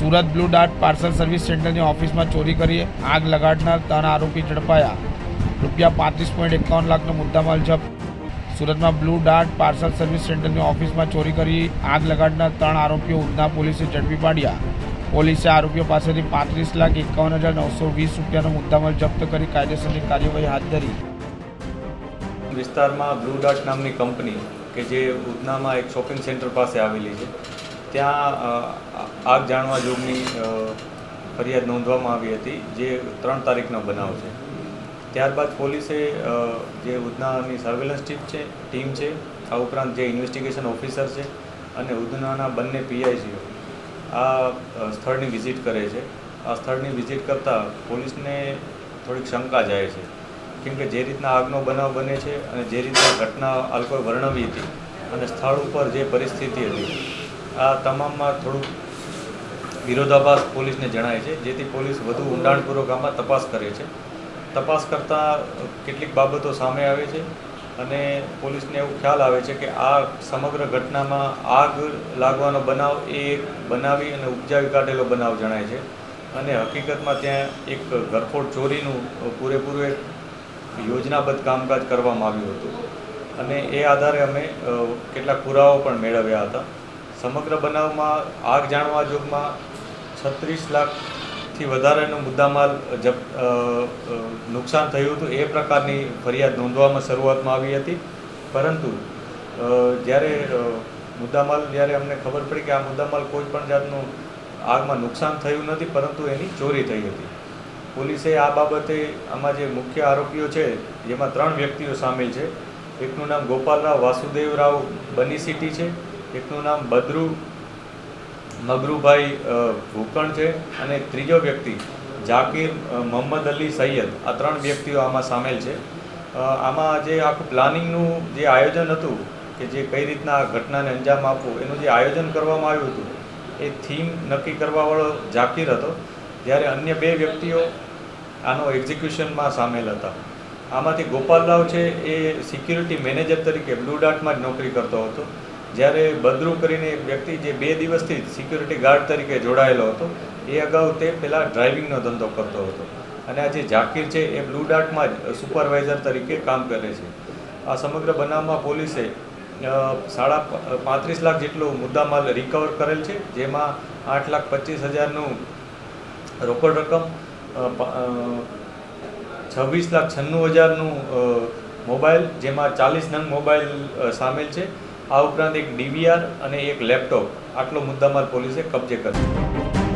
Surat blue dart parcel service સેન્ટરની ઓફિસમાં ચોરી કરી આગ લગાડનાર ત્રણ આરોપી ઝડપાયા. રૂપિયા પાંત્રીસ પોઈન્ટ એકાવન લાખનો મુદ્દામાલ જપ્ત. સુરતમાં બ્લુ ડાર્ટ પાર્સલ સર્વિસ સેન્ટરની ઓફિસમાં ચોરી કરી, આગ લગાડનાર ત્રણ આરોપીઓ ઉધના પોલીસે ઝડપી પાડ્યા. પોલીસે આરોપીઓ પાસેથી પાંત્રીસ લાખ એકાવન હજાર નવસો વીસ રૂપિયાનો મુદ્દામાલ જપ્ત કરી કાયદેસરની કાર્યવાહી હાથ ધરી. વિસ્તારમાં બ્લુ ડાર્ટ નામની કંપની કે જે ઉધનામાં એક શોપિંગ સેન્ટર પાસે આવેલી છે, ત્યાં આગ જાણવા જોગની ફરિયાદ નોંધવામાં આવી હતી, જે ત્રણ તારીખનો બનાવ છે. ત્યારબાદ પોલીસે જે ઉધનાની સર્વેલન્સ ટીમ છે ટીમ છે, આ ઉપરાંત જે ઇન્વેસ્ટિગેશન ઓફિસર છે અને ઉધનાના બંને પીઆઈસીઓ આ સ્થળની વિઝિટ કરે છે. આ સ્થળની વિઝિટ કરતાં પોલીસને થોડીક શંકા જાય છે. કેમ કે જે રીતના આગનો બનાવ બને છે અને જે રીતના ઘટના આ વર્ણવી હતી અને સ્થળ ઉપર જે પરિસ્થિતિ હતી, આ તમામમાં થોડુંક વિરોધાભાસ પોલીસને જણાય છે, જેથી પોલીસ વધુ ઊંડાણપૂર્વક આમાં તપાસ કરે છે. તપાસ કરતાં કેટલીક બાબતો સામે આવે છે. અને પોલીસને એવું ખ્યાલ આવે છે કે આ સમગ્ર ઘટનામાં આગ લાગવાનો બનાવ એ બનાવી અને ઉપજાવી કાઢેલો બનાવ જણાય છે. અને હકીકતમાં ત્યાં એક ઘરફોડ ચોરીનું પૂરેપૂરું એક યોજનાબદ્ધ કામકાજ કરવામાં આવ્યું હતું. અને એ આધારે અમે કેટલાક પુરાવાઓ પણ મેળવ્યા હતા. સમગ્ર બનાવમાં આગ જાણવા જોગમાં છત્રીસ લાખથી વધારેનો મુદ્દામાલ નુકસાન થયું હતું એ પ્રકારની ફરિયાદ નોંધવામાં શરૂઆતમાં આવી હતી. પરંતુ જ્યારે મુદ્દામાલ, જ્યારે અમને ખબર પડી કે આ મુદ્દામાલ કોઈ પણ જાતનું આગમાં નુકસાન થયું નથી, પરંતુ એની ચોરી થઈ હતી. પોલીસે આ બાબતે આમાં જે મુખ્ય આરોપીઓ છે, જેમાં ત્રણ વ્યક્તિઓ સામેલ છે. એકનું નામ ગોપાલરાવ વાસુદેવરાવ બની સિટી છે. એકનું નામ બદ્રુ મગરુભાઈ અ, ભૂકણ છે અને ત્રીજો વ્યક્તિ જાકીર મોહમ્મદ અલી સૈયદ. આ ત્રણ વ્યક્તિઓ આમાં સામેલ છે. આમાં જે આખું પ્લાનિંગનું જે આયોજન હતું કે જે કઈ રીતના આ ઘટનાને અંજામ આપવું એનું જે આયોજન કરવામાં આવ્યું હતું એ થીમ નક્કી કરવાવાળો જાકીર હતો. જ્યારે અન્ય બે વ્યક્તિઓ આનો એક્ઝિક્યુશનમાં સામેલ હતા. આમાંથી ગોપાલરાવ છે એ સિક્યુરિટી મેનેજર તરીકે બ્લુ ડાર્ટમાં જ નોકરી કરતો હતો. જ્યારે બદરુ કરીને એક વ્યક્તિ જે બે દિવસથી સિક્યુરિટી ગાર્ડ તરીકે જોડાયેલો હતો, એ અગાઉ તે પહેલાં ડ્રાઇવિંગનો ધંધો કરતો હતો. અને આ જે ઝાકીર છે, એ બ્લુ ડાર્ટમાં જ સુપરવાઇઝર તરીકે કામ કરે છે. આ સમગ્ર બનાવમાં પોલીસે સાડા પાંત્રીસ લાખ જેટલો મુદ્દામાલ રિકવર કરેલ છે, જેમાં આઠ લાખ પચીસ હજારનું રોકડ રકમ છવ્વીસ લાખ છન્નું હજારનું મોબાઈલ, જેમાં ચાલીસ નંગ મોબાઈલ સામેલ છે. આ ઉપરાંત એક ડીવીઆર અને એક લેપટોપ. આટલો મુદ્દામાલ પોલીસે કબજે કર્યો.